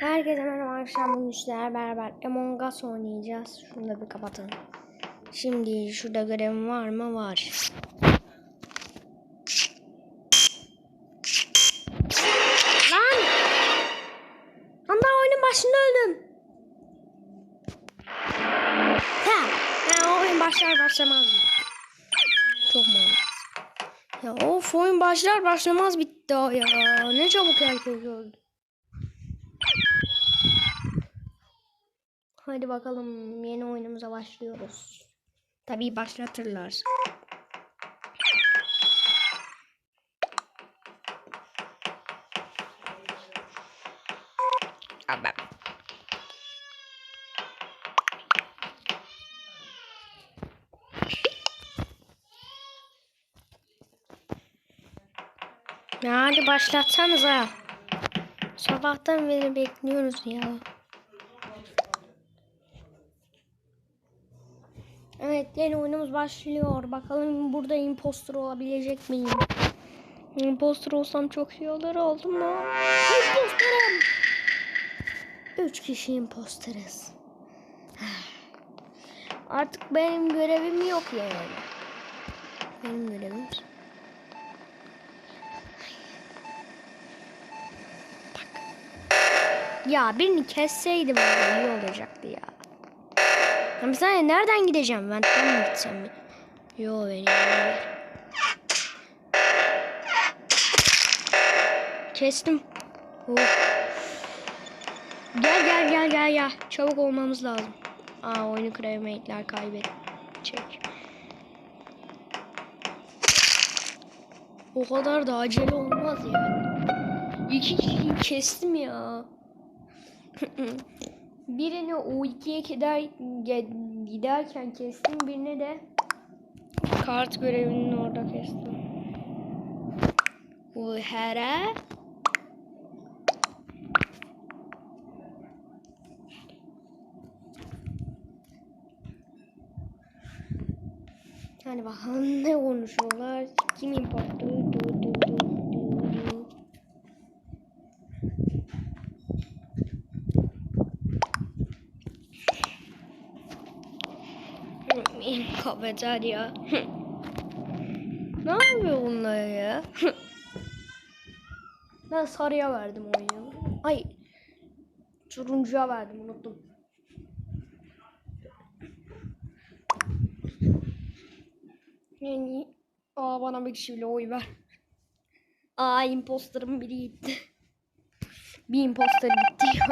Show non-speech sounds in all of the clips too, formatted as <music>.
Herkese merhaba arkadaşlar bugün sizlerle beraber Among Us oynayacağız. Şunu da bir kapatalım. Şimdi şurada görevim var mı? Var. Lan! Lan daha oyunun başında öldüm. Ha, ha oyun başlar başlamaz. Çok mantıksız. Ya of oyun başlar başlamaz bitti ya. Ne çabuk herkes öldü. Hadi bakalım yeni oyunumuza başlıyoruz. Tabii başlatırlar. Ya hadi başlatsanıza. Sabahtan beri bekliyoruz ya. Evet yeni oyunumuz başlıyor. Bakalım burada impostor olabilecek miyim? Impostor olsam çok iyi olur oldu mu? Impostorum! Üç kişi impostoruz. Artık benim görevim yok yani. Benim görevim. Bak. Ya birini kesseydim iyi olacaktı ya. Bir saniye nereden gideceğim? Ventten mi gitsem mi? Yo beni. Kestim. Oh. Gel gel gel gel gel. Çabuk olmamız lazım. Aa oyunu crewmate'ler kaybedecek. O kadar da acele olmaz yani. İki kişiyi kestim ya. <laughs> Birini O2'ye gider, ge- giderken kestim. Birini de kart görevinin orada kestim. Uhara. Hadi bakalım ne konuşuyorlar. Kim du, du, du. Kafeterya. ne yapıyor bunlar ya? ben sarıya verdim oyunu. Ay. Turuncuya verdim unuttum. Yani aa bana bir kişi oy ver. Aa imposterım biri gitti. bir imposter gitti ya.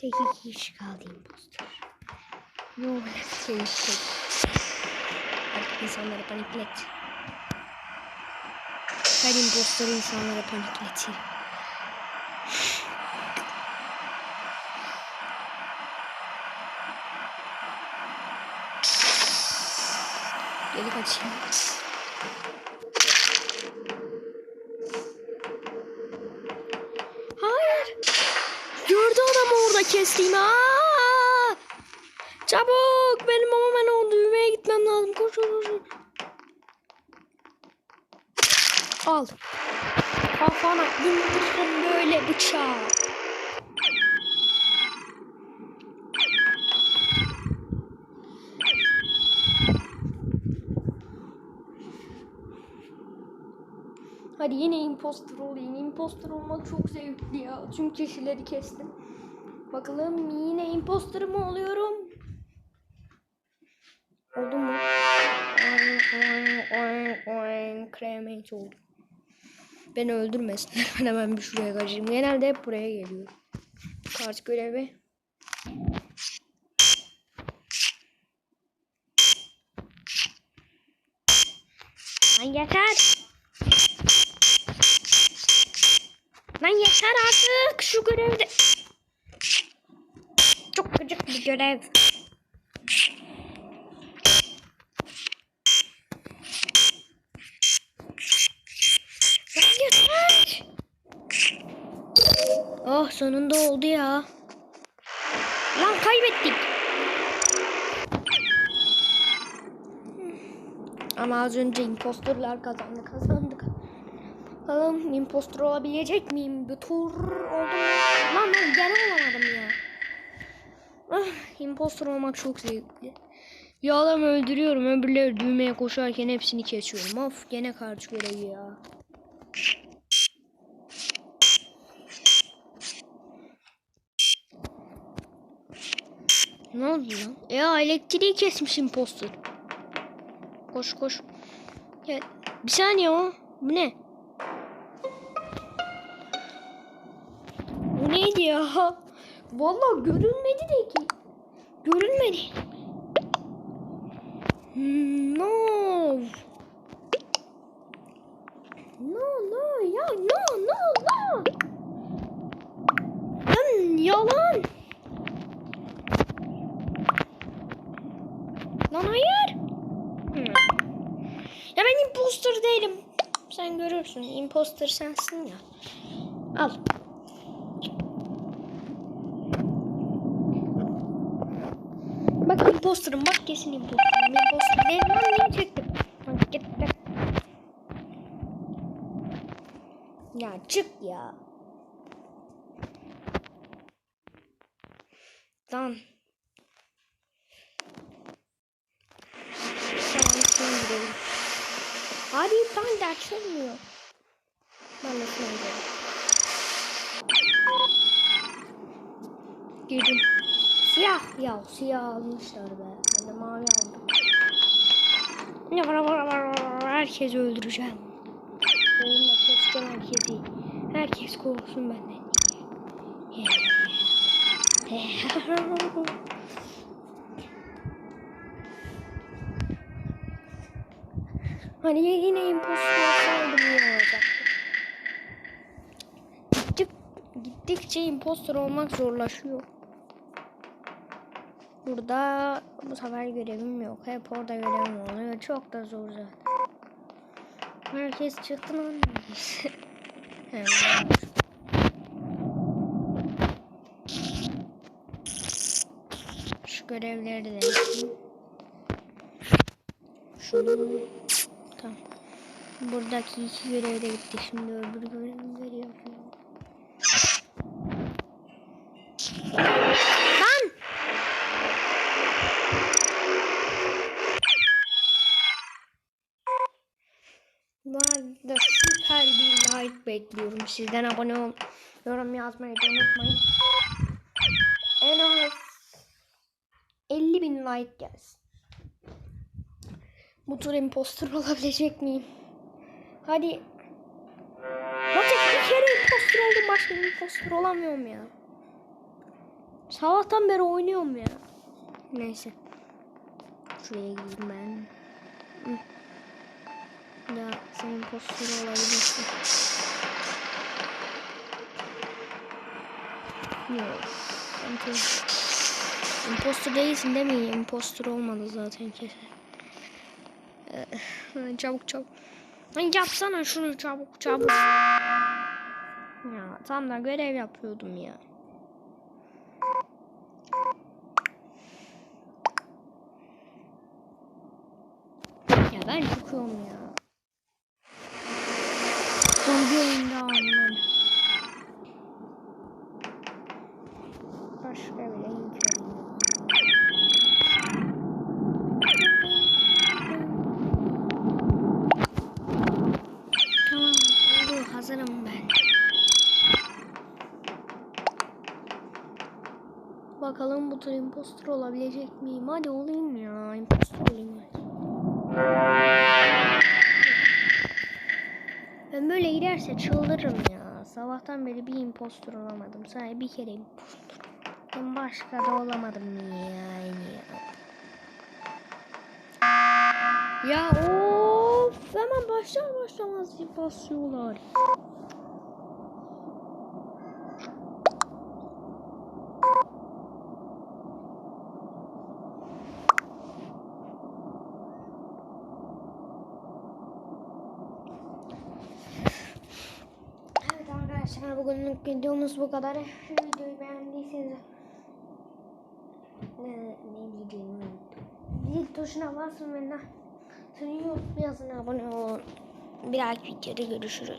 Tek iki kişi kaldı imposter. Yok şey şey. Artık insanları paniklet. Her imposter insanları panikletir. Geri kaçayım. Hayır. Gördü orada kestiğimi. Aa! Çabuk. Benim ama ben o düğmeye gitmem lazım. Koş koş koş. Al. Kafana indiririm böyle bıçağı. Hadi yine imposter olayım. Imposter olmak çok zevkli ya. Tüm kişileri kestim. Bakalım yine imposter mı oluyorum? Oldu mu? Cremate oldu. Beni öldürmesinler. <laughs> Ben hemen bir şuraya kaçayım. Genelde hep buraya geliyor. Kart görevi. Lan yeter. Lan yeter artık şu görevde. Çok gıcık bir görev. Oh sonunda oldu ya. Lan kaybettik. Ama az önce imposterlar kazandı kazandık. Bakalım impostor olabilecek miyim? Bir tur oldu? Lan ben gene olamadım ya. Ah, impostor olmak çok zevkli. Bir adam öldürüyorum öbürleri düğmeye koşarken hepsini kesiyorum. Of gene karşı görevi ya. Ne oldu lan? Ya elektriği kesmiş impostor. Koş koş. Ya, bir saniye o. Bu ne? Bu neydi ya? Vallahi görünmedi de ki. Görünmedi. Hmm, No. No no ya no no no. Lan yalan. Lan hayır. Hmm. Ya ben imposter değilim. Sen görürsün. Imposter sensin ya. Al. Bak imposterım. Bak kesin imposterım. Imposter değilim lan niye çektim? Bak gitti. Ya çık ya. Lan. Hadi ben de açılmıyor. Ben de girelim. Girdim. Siyah ya siyah almışlar be. Ben de mavi aldım. Ne var var var var herkesi öldüreceğim. Oyunda keseceğim herkesi. Herkes korksun benden. <laughs> Hani yine impostor olsaydı iyi olacaktı. Gittik, gittikçe impostor olmak zorlaşıyor. Burada bu sefer görevim yok. Hep orada görevim oluyor. Çok da zor zaten. Herkes çıktı lan. <laughs> Şu görevleri de. Şunu tamam. Buradaki iki görev de gitti. Şimdi öbür görevleri yapıyorum. Bekliyorum. Sizden abone ol, yorum yazmayı unutmayın. En az 50 bin like gelsin. Bu tur impostor olabilecek miyim? Hadi. Zaten bir kere impostor oldum. Başka impostor olamıyorum ya. Sabahtan beri oynuyorum ya. Neyse. Şuraya gideyim ben. Ya sen impostor olabilirsin. Yok. Impostor. Değilsin değil mi? Impostor olmadı zaten kesin. Ee, çabuk çabuk. Lan yapsana şunu çabuk çabuk. Ya tam da görev yapıyordum ya. Ya ben çıkıyorum ya. Son bir oyunda annem. Başka bile imkanı yok. Tamam oldu hazırım ben. Bakalım bu tur impostor olabilecek miyim? Hadi olayım ya. Impostor olayım. Ben böyle giderse çıldırırım ya. Sabahtan beri bir impostor olamadım. Sadece bir kere impostor. Ben başka da olamadım yani ya. Ya of hemen başlar başlamaz basıyorlar. Evet arkadaşlar bugünlük videomuz bu kadar. Videoyu beğendiyseniz ne, ne diyeceğimi unuttum. Zil tuşuna basın ve ne yazın abone olun. Bir dahaki videoda görüşürüz.